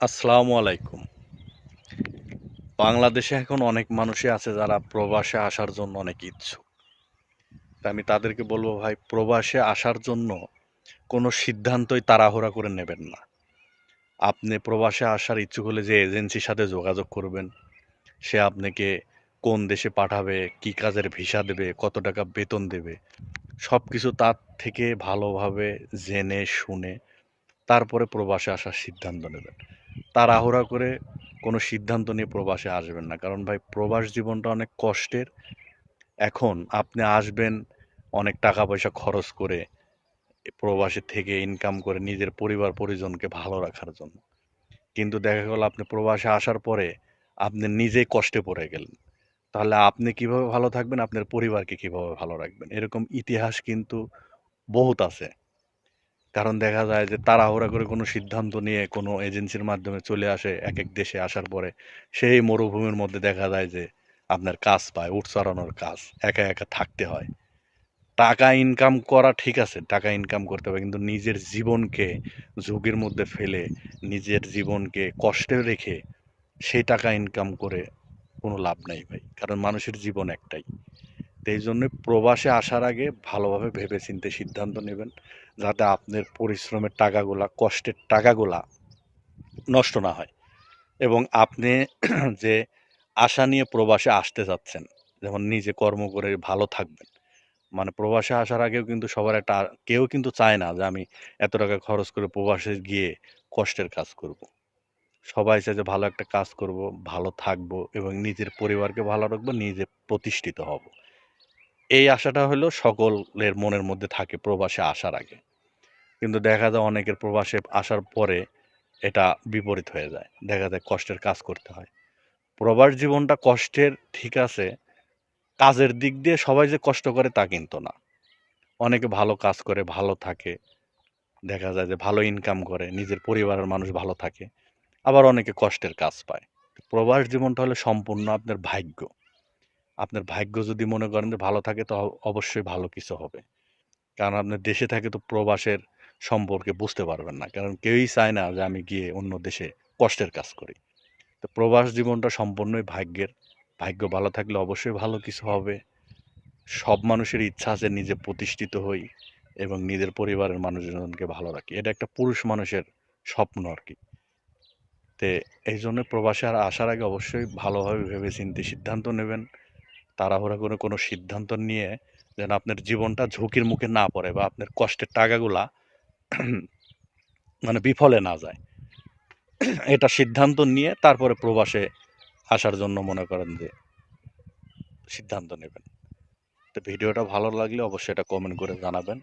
আসসালামু আলাইকুম। বাংলাদেশে এখন অনেক মানুষই আছে যারা প্রবাসে আসার জন্য অনেক ইচ্ছুক। তা আমি তাদেরকে বলব, ভাই, প্রবাসে আসার জন্য কোনো সিদ্ধান্তই তাড়াহুড়া করে নেবেন না। আপনি প্রবাসে আসার ইচ্ছুক হলে যে এজেন্সির সাথে যোগাযোগ করবেন, সে আপনাকে কোন দেশে পাঠাবে, কি কাজের ভিসা দেবে, কত টাকা বেতন দেবে সব কিছু তার থেকে ভালোভাবে জেনে, শুনে তারপরে প্রবাসে আসার সিদ্ধান্ত নেবেন। তাড়াহুড়া করে কোনো সিদ্ধান্ত নিয়ে প্রবাসে আসবেন না। কারণ ভাই, প্রবাস জীবনটা অনেক কষ্টের। এখন আপনি আসবেন অনেক টাকা পয়সা খরচ করে প্রবাসে থেকে ইনকাম করে নিজের পরিবার, পরিজনকে ভালো রাখার জন্য। কিন্তু দেখা গেল আপনি প্রবাসে আসার পরে আপনি নিজেই কষ্টে পড়ে গেলেন। তাহলে আপনি কীভাবে ভালো থাকবেন? আপনার পরিবারকে কীভাবে ভালো রাখবেন? এরকম ইতিহাস কিন্তু বহুত আছে। কারণ দেখা যায় যে তাড়াহুড়া করে কোনো সিদ্ধান্ত নিয়ে কোনো এজেন্সির মাধ্যমে চলে আসে এক এক দেশে আসার পরে, সেই মরুভূমির মধ্যে দেখা যায় যে আপনার কাজ পায় উঠ চড়ানোর কাজ, একা একা থাকতে হয়। টাকা ইনকাম করা ঠিক আছে, টাকা ইনকাম করতে হবে, কিন্তু নিজের জীবনকে ঝুঁকির মধ্যে ফেলে, নিজের জীবনকে কষ্টে রেখে সেই টাকা ইনকাম করে কোনো লাভ নাই ভাই, কারণ মানুষের জীবন একটাই। এই জন্য প্রবাসে আসার আগে ভালোভাবে ভেবে চিন্তে সিদ্ধান্ত নেবেন যাতে আপনার পরিশ্রমের টাকাগুলা, কষ্টের টাকাগুলা নষ্ট না হয় এবং আপনি যে আশা নিয়ে প্রবাসে আসতে যাচ্ছেন যেমন নিজে কর্ম করে ভালো থাকবেন মানে প্রবাসে আসার আগেও কিন্তু সবার একটা, কেউ কিন্তু চায় না যে আমি এত টাকা খরচ করে প্রবাসে গিয়ে কষ্টের কাজ করব। সবাই চায় যে ভালো একটা কাজ করব, ভালো থাকব এবং নিজের পরিবারকে ভালো রাখব, নিজে প্রতিষ্ঠিত হব এই আশাটা হলো সকলের মনের মধ্যে থাকে প্রবাসে আসার আগে। কিন্তু দেখা যায় অনেকের প্রবাসে আসার পরে এটা বিপরীত হয়ে যায়। দেখা যায় কষ্টের কাজ করতে হয়। প্রবাস জীবনটা কষ্টের ঠিক আছে, কাজের দিক দিয়ে সবাই যে কষ্ট করে তা কিন্তু না। অনেকে ভালো কাজ করে, ভালো থাকে। দেখা যায় যে ভালো ইনকাম করে, নিজের পরিবারের মানুষ ভালো থাকে। আবার অনেকে কষ্টের কাজ পায়। প্রবাস জীবনটা হলো সম্পূর্ণ আপনার ভাগ্য। আপনার ভাগ্য যদি মনে করেন যে ভালো থাকে তো অবশ্যই ভালো কিছু হবে। কারণ আপনার দেশে থাকে তো প্রবাসের সম্পর্কে বুঝতে পারবেন না। কারণ কেউই চায় না যে আমি গিয়ে অন্য দেশে কষ্টের কাজ করি। তো প্রবাস জীবনটা সম্পূর্ণই ভাগ্যের। ভাগ্য ভালো থাকলে অবশ্যই ভালো কিছু হবে। সব মানুষের ইচ্ছা আছে নিজে প্রতিষ্ঠিত হই এবং নিজের পরিবারের মানুষজনকে ভালো রাখি। এটা একটা পুরুষ মানুষের স্বপ্ন আর কি তে এই জন্য প্রবাসে আর আসার আগে অবশ্যই ভালোভাবে ভেবে চিন্তে সিদ্ধান্ত নেবেন। তাড়াহুড়া করে কোনো সিদ্ধান্ত নিয়ে যেন আপনার জীবনটা ঝুঁকির মুখে না পড়ে বা আপনার কষ্টের টাকাগুলা মানে বিফলে না যায়। এটা সিদ্ধান্ত নিয়ে তারপরে প্রবাসে আসার জন্য মনে করেন যে সিদ্ধান্ত নেবেন। তো ভিডিওটা ভালো লাগলে অবশ্যই এটা কমেন্ট করে জানাবেন।